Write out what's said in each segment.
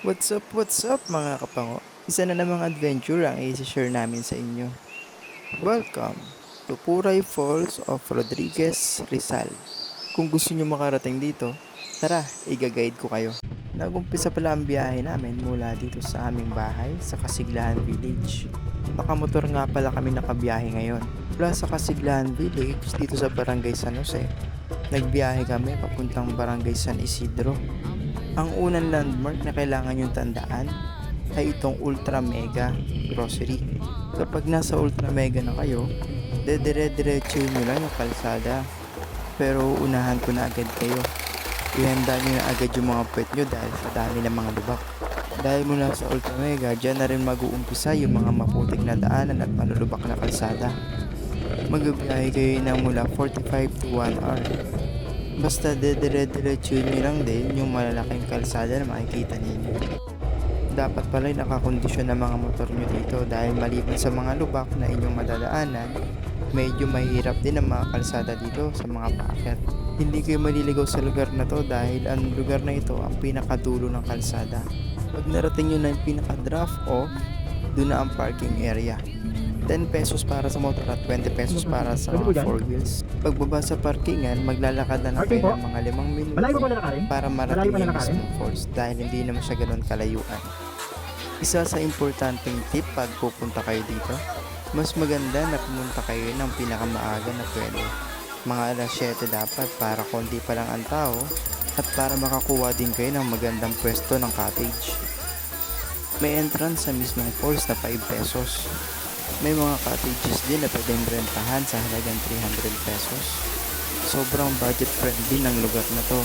What's up, what's up mga kapango? Isa na namang adventure ang i-share namin sa inyo. Welcome to Puray Falls of Rodriguez, Rizal. Kung gusto nyo makarating dito, tara, i-guide ko kayo. Nagumpisa pala ang biyahe namin mula dito sa aming bahay sa Kasiglahan Village. Nakamotor nga pala kami nakabiyahe ngayon. Mula sa Kasiglahan Village dito sa Barangay San Jose, nagbiyahe kami papuntang Barangay San Isidro. Ang unang landmark na kailangan yung tandaan ay itong Ultra Mega Grocery. Kapag nasa Ultra Mega na kayo, dedire-diretso nyo lang yung kalsada. Pero unahan ko na agad kayo. Ihanda nyo na agad yung mga puwet nyo dahil sa dami ng mga lubak. Dahil mula sa Ultra Mega, dyan na rin mag-uumpisa yung mga maputik na daanan at malulubak na kalsada. Magbibiyahe kayo ng mula 45 to 1 hour. Basta dedire-diretso nyo lang din yung malalaking kalsada na makikita ninyo. Dapat pala nakakondisyon ng mga motor nyo dito dahil maliban sa mga lubak na inyong madadaanan, medyo mahirap din ang mga kalsada dito sa mga paakyat. Hindi kayo maliligaw sa lugar na to dahil ang lugar na ito ang pinakadulo ng kalsada. Pag narating nyo na yung pinaka-draft off, doon na ang parking area. 10 pesos para sa motor at 20 pesos para sa mga 4 wheels. Pagbaba sa parkingan, maglalakad na lang kayo ng mga limang minuto para marating yung mismong falls dahil hindi naman siya ganun kalayuan. Isa sa importanteng tip pag pupunta kayo dito, mas maganda na pumunta kayo ng pinakamaaga na pwede. Mga alas 7 dapat para konti pa lang ang tao at para makakuha din kayo ng magandang pwesto ng cottage. May entrance sa mismong falls na 5 pesos. May mga cottages din na pwedeng rentahan sa halagang 300 pesos. Sobrang budget friendly ng lugar na to.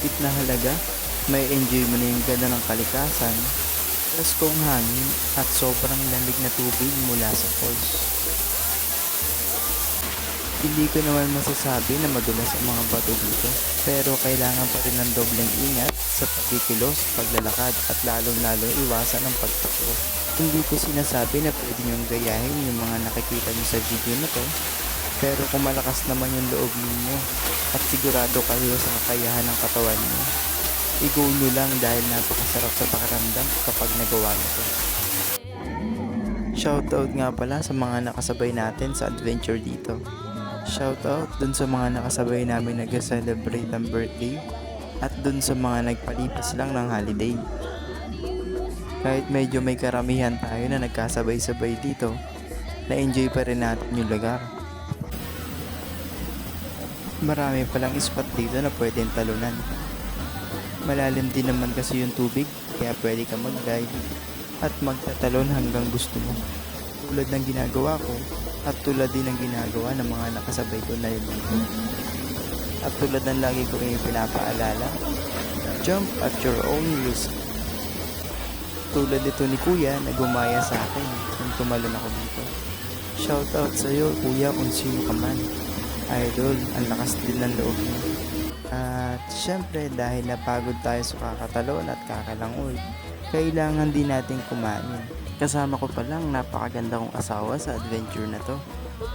Tip na halaga, may enjoy mo na yung ganda ng kalikasan, kong hangin at sobrang lamig na tubig mula sa falls. Hindi ko naman masasabi na madulas ang mga bato dito, pero kailangan pa rin ng dobleng ingat sa pagkikilos, paglalakad at lalong-lalo iwasan ang pagtakbo. Hindi ko sinasabi na pwede niyong gayahin yung mga nakikita niyo sa video na to, pero kung malakas naman yung loob ninyo at sigurado kayo sa kakayahan ng katawan niyo, i-go nyo lang dahil napakasarap sa pakiramdam kapag nagawa nyo to. Shoutout nga pala sa mga nakasabay natin sa adventure dito. Shoutout dun sa mga nakasabay namin nag-celebrate ng birthday at dun sa mga nagpalipas lang ng holiday. Kahit medyo may karamihan tayo na nagkasabay-sabay dito, na-enjoy pa rin natin yung lugar. Marami palang spot dito na pwedeng talunan. Malalim din naman kasi yung tubig, kaya pwede ka mag-dive at magtatalon hanggang gusto mo. Tulad ng ginagawa ko, at tulad din ng ginagawa ng mga nakasabay ko na yun. At tulad ng lagi ko rin pinapaalala, jump at your own risk. Tulad nito ni Kuya na gumaya sa akin nung tumalon ako dito. Shoutout sa iyo, Kuya, kung sino ka man. Idol, ang lakas din ng loob mo. At syempre dahil napagod tayo sa kakatalon at kakalangoy, kailangan din natin kumain. Kasama ko palang napakaganda kong asawa sa adventure na to.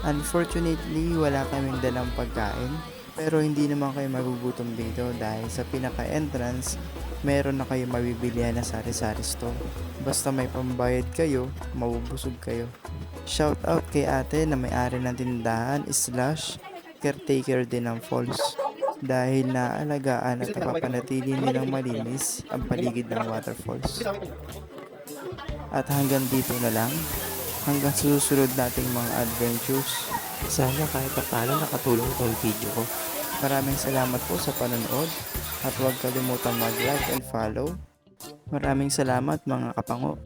Unfortunately, wala kaming dalang pagkain, pero hindi naman kayo magugutom dito dahil sa pinaka-entrance, meron na kayo mabibilihan na sari-sari store. Basta may pambayad kayo, mabubusog kayo. Shout out kay ate na may-ari ng tindahan slash caretaker din ng falls dahil naalagaan at napapanatili nilang malinis ang paligid ng waterfalls. At hanggang dito na lang, hanggang susunod nating mga adventures. Sana kahit paano nakatulong itong video ko. Maraming salamat po sa panonood at huwag kalimutang mag-like and follow. Maraming salamat mga kapango.